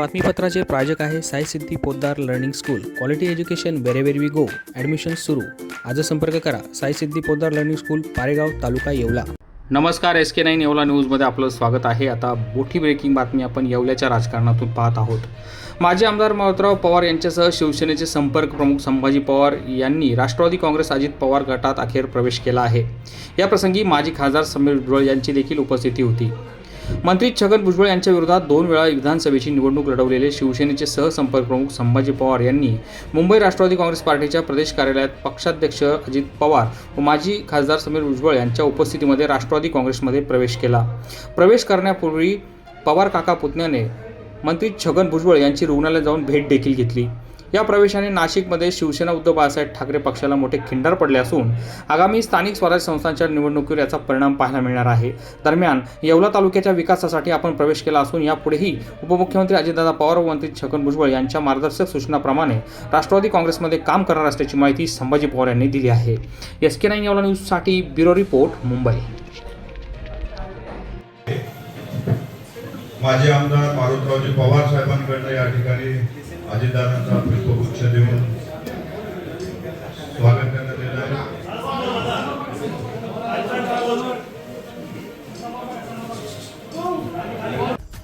बातमीपत्राचे प्रायोजक आहे Sai Siddhi Poddar learning school. Quality education wherever we go admission सुरू. आज संपर्क करा साई सिद्धी पोद्दार लर्निंग स्कूल पारेगाव तालुका येवला. नमस्कार एस के नाईन येवला न्यूजमध्ये आपलं स्वागत आहे. आता मोठी ब्रेकिंग बातमी आपण येवल्याच्या राजकारणातून पाहत आहोत. माजी आमदार मारुतराव पवार यांच्यासह शिवसेनेचे संपर्क प्रमुख संभाजी पवार यांनी राष्ट्रवादी काँग्रेस अजित पवार गटात अखेर प्रवेश केला आहे. या प्रसंगी माजी खासदार समीर डोळ यांची देखील उपस्थिती होती. मंत्री छगन भुजबळ यांच्या विरोधात दोन वेळा विधानसभेची निवडणूक लढवलेले शिवसेनेचे सहसंपर्क प्रमुख संभाजी पवार यांनी मुंबई राष्ट्रवादी काँग्रेस पार्टीच्या प्रदेश कार्यालयात पक्षाध्यक्ष अजित पवार व माजी खासदार समीर भुजबळ यांच्या उपस्थितीमध्ये राष्ट्रवादी काँग्रेसमध्ये प्रवेश केला. प्रवेश करण्यापूर्वी पवार काका पुतण्याने मंत्री छगन भुजबळ यांची रुग्णालयात जाऊन भेट देखील घेतली. या प्रवेशाने नाशिकमध्ये शिवसेना उद्धव बाळासाहेब ठाकरे पक्षाला मोठे खिंडार पडले असून आगामी स्थानिक स्वराज्य संस्थांच्या निवडणुकीवर याचा परिणाम पाहायला मिळणार आहे. दरम्यान येवला तालुक्याच्या विकासासाठी आपण प्रवेश केला असून यापुढेही उपमुख्यमंत्री अजितदादा पवार व मंत्री छगन भुजबळ यांच्या मार्गदर्शक सूचनाप्रमाणे राष्ट्रवादी काँग्रेसमध्ये काम करणार असल्याची माहिती संभाजी पवार यांनी दिली आहे. एस के नाईन येवला न्यूजसाठी ब्युरो रिपोर्ट मुंबई. माजी आमदार मारुतरावजी पवार साहेबांकडनं या ठिकाणी अजितदारांचा पुष्पगुच्छ देऊन